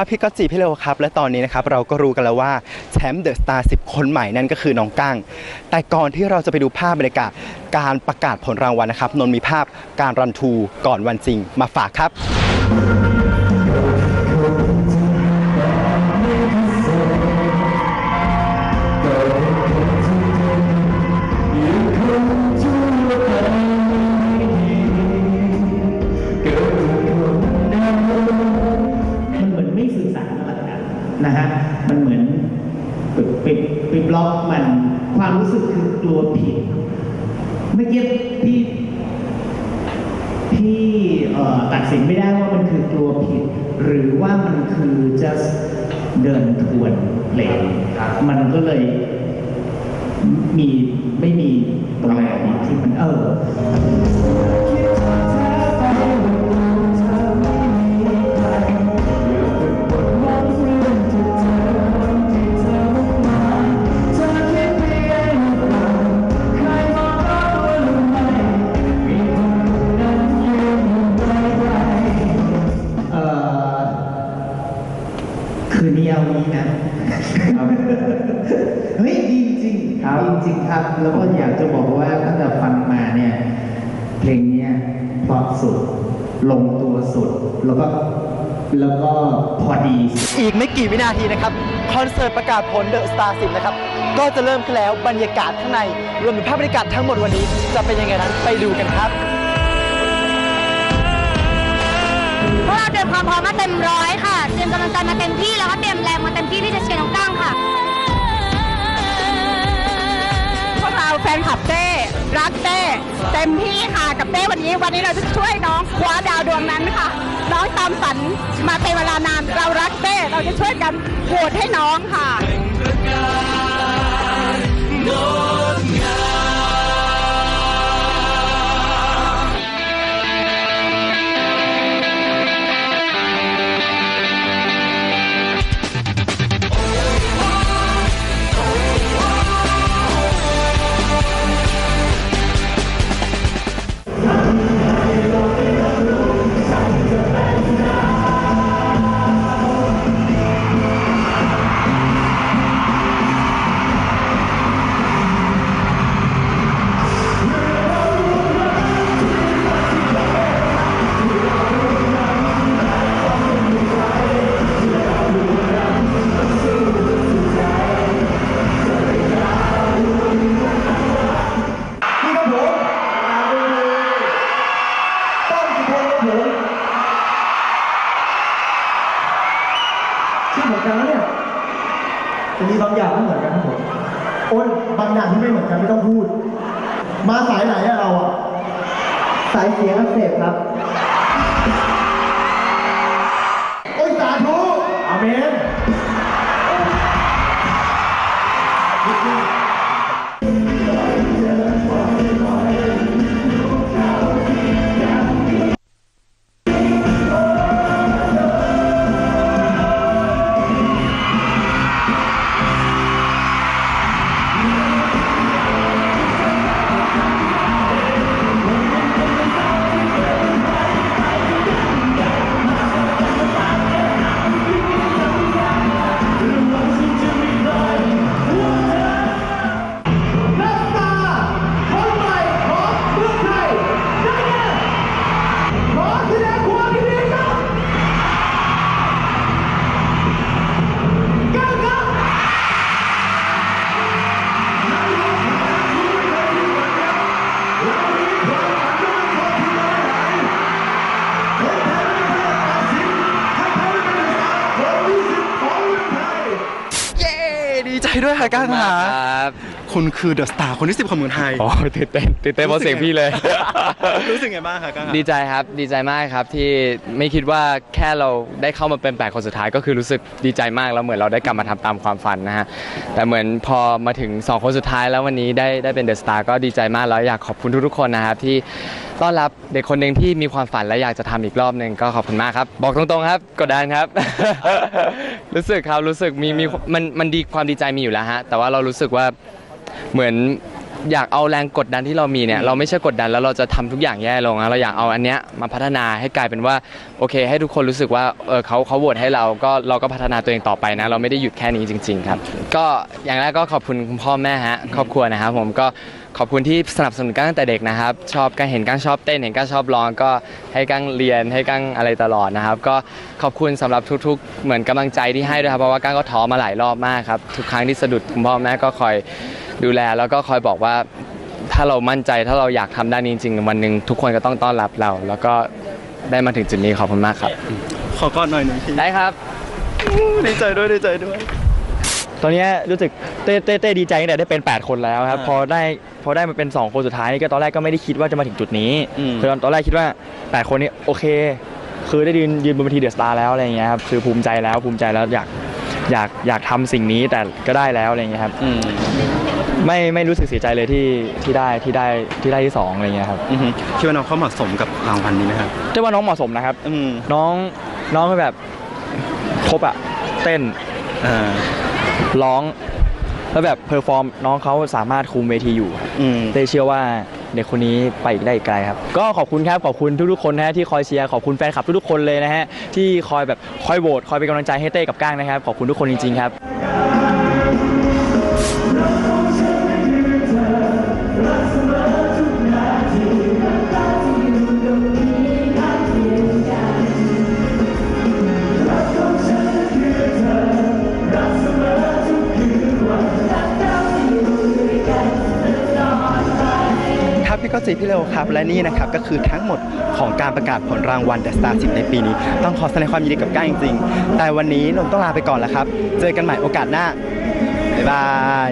ครับพี่ก็จีพี่เลวครับ และตอนนี้นะครับเราก็รู้กันแล้วว่าแชมป์เดอะสตาร์สิคนใหม่นั่นก็คือน้องกั้ง แต่ก่อนที่เราจะไปดูภาพบรรยากาศการประกาศผลรางวัลนะครับ นนมีภาพการรันทูก่อนวันจริงมาฝากครับ รู้สึกคือกลัวผิด เมื่อกี้พี่พี่ตัดสินไม่ได้ว่ามันคือกลัวผิด หรือว่ามันคือ just เดินทวนเลยมันก็เลยมีไม่มีตรงไหนที่มันเออ นนี้เอานี้นะ เฮ้ยดีจริงครับดีจริงครับ แล้วก็อยากจะบอกว่าตั้งแต่ฟังมาเนี่ย เพลงเนี้ยเพราะสุด ลงตัวสุด แล้วก็แล้วก็พอดีสุดอีกไม่กี่วินาทีนะครับ คอนเสิร์ตประกาศผลเดอะสตาร์10นะครับ ก็จะเริ่มขึ้นแล้วบรรยากาศข้างใน รวมถึงภาพบรรยากาศทั้งหมดวันนี้ จะเป็นยังไงนั้นไปดูกันครับ เราเตรียมความพร้อมมาเต็มร้อยค่ะ เตรียมกำลังใจมาเต็มที่แล้วก็เตรียมแรงมาเต็มที่ที่จะเชียร์น้องก้างค่ะ พวกเราแฟนคลับเต้รักเต้เต็มที่ค่ะกับเต้วันนี้ วันนี้เราจะช่วยน้องคว้าดาวดวงนั้นค่ะ น้องตามฝันมาเป็นเวลานานเรารักเต้เราจะช่วยกันโหวตให้น้องค่ะ เหมือนกันแล้วเนี่ยจะมีบางอย่างไม่เหมือนกันครับผมโอ้ยบางอย่างที่ไม่เหมือนกันไม่ต้องพูด มาสายไหนอะเราอะสายเสียงอักเสบครับ ใจด้วยค่ะก้างค่ะครับ คุณคือเดอะสตาร์คนที่10ของเมืองไทยโอ้ยตื่นเต้นตื่นเต้นเพราะเสียงพี่เลย รู้สึกไงบ้างคะก้างค่ะดีใจครับ ดีใจมากครับที่ไม่คิดว่าแค่เราได้เข้ามาเป็นแปดคนสุดท้ายก็คือรู้สึกดีใจมากแล้วเหมือนเราได้กลับมาทำตามความฝันนะฮะแต่เหมือนพอมาถึง 2 คนสุดท้ายแล้ววันนี้ได้ได้เป็นเดอะสตาร์ก็ดีใจมากแล้วอยากขอบคุณทุกๆคนนะครับที่ต้อนรับเด็กคนหนึ่งที่มีความฝันและอยากจะทำอีกรอบหนึ่งก็ขอบคุณมากครับ บอกตรงๆครับกดดันครับ รู้สึกครับรู้สึกมีมีมันมันดีความดีใจมีอยู่แล้วฮะแต่ว่าเรารู้สึกว่า เหมือนอยากเอาแรงกดดันที่เรามีเนี่ยเราไม่ใช่กดดันแล้วเราจะทำทุกอย่างแย่ลงนะเราอยากเอาอันเนี้ยมาพัฒนาให้กลายเป็นว่าโอเค ให้ทุกคนรู้สึกว่าเออเขาเขาโหวตให้เราก็เราก็พัฒนาตัวเองต่อไปนะ เราไม่ได้หยุดแค่นี้จริง ๆ ครับ ก็อย่างแรกก็ขอบคุณคุณพ่อแม่ฮะครอบครัวนะครับผมก็ขอบคุณที่สนับสนุนก้างตั้งแต่เด็กนะครับ ชอบก้างเห็นกั้งชอบเต้นเห็นกั้งชอบร้องก็ให้กั้งเรียนให้กั้งอะไรตลอดนะครับ ก็ขอบคุณสำหรับทุก ๆ เหมือนกำลังใจที่ให้ด้วยครับเพราะว่ากั้งก็ท้อมาหลายรอบมากครับทุกครั้งที่สะดุดคุณพ่อแม่ก็คอย ดูแลแล้วก็คอยบอกว่าถ้าเรามั่นใจถ้าเราอยากทำด้านนี้จริงๆวันหนึ่งทุกคนก็ต้องต้อนรับเรา แล้วก็ได้มาถึงจุดนี้ขอบคุณมากครับ ขอกอดหน่อยหนึ่งทีได้ครับดีใจด้วยดีใจด้วย ตอนเนี้ยรู้สึกเต้เต้เต้ดีใจตั้งแต่ได้เป็น 8 คนแล้วครับอ่าพอได้พอได้มาเป็น 2 คนสุดท้ายนี่ก็ตอนแรกก็ไม่ได้คิดว่าจะมาถึงจุดนี้อืมคือตอนตอนแรกคิดว่า 8 คนนี้โอเค คือได้ยืนยืนบนเวทีเดอะสตาร์แล้วอะไรอย่างเงี้ยครับคือภูมิใจแล้วภูมิใจแล้วอยากอยากอยากทำสิ่งนี้แต่ก็ได้แล้วอะไรอย่างเงี้ยครับอืม ไม่ไม่รู้สึกเสียใจเลยที่ที่ได้ที่ได้ที่ได้ที่สองอะไรเงี้ยครับอือฮึคิดว่าน้องเขาเหมาะสมกับรางวัลนี้ไหมครับเรียกว่าน้องเหมาะสมนะครับ อืมน้องน้องก็แบบครบอะเต้นเออร้องแล้วแบบเพอร์ฟอร์มน้องเขาสามารถคุมเวทีอยู่อืม เต้เชื่อว่าเด็กคนนี้ไปอีกได้อีกไกลครับ ก็ขอบคุณครับขอบคุณทุกๆคนนะฮะที่คอยเชียร์ขอบคุณแฟนคลับทุกๆคนเลยนะฮะที่คอยแบบคอยโหวตคอยเป็นกำลังใจให้เต้กับก้างนะครับขอบคุณทุกคนจริงๆครับ พี่ก็สีพี่เลวครับ และนี่นะครับก็คือทั้งหมดของการประกาศผลรางวัลเดอะสตาร์สิในปีนี้ ต้องขอแสดงความยินดีกับก้าจริงๆ แต่วันนี้นนต้องลาไปก่อนแล้วครับ เจอกันใหม่โอกาสหน้า บ๊ายบาย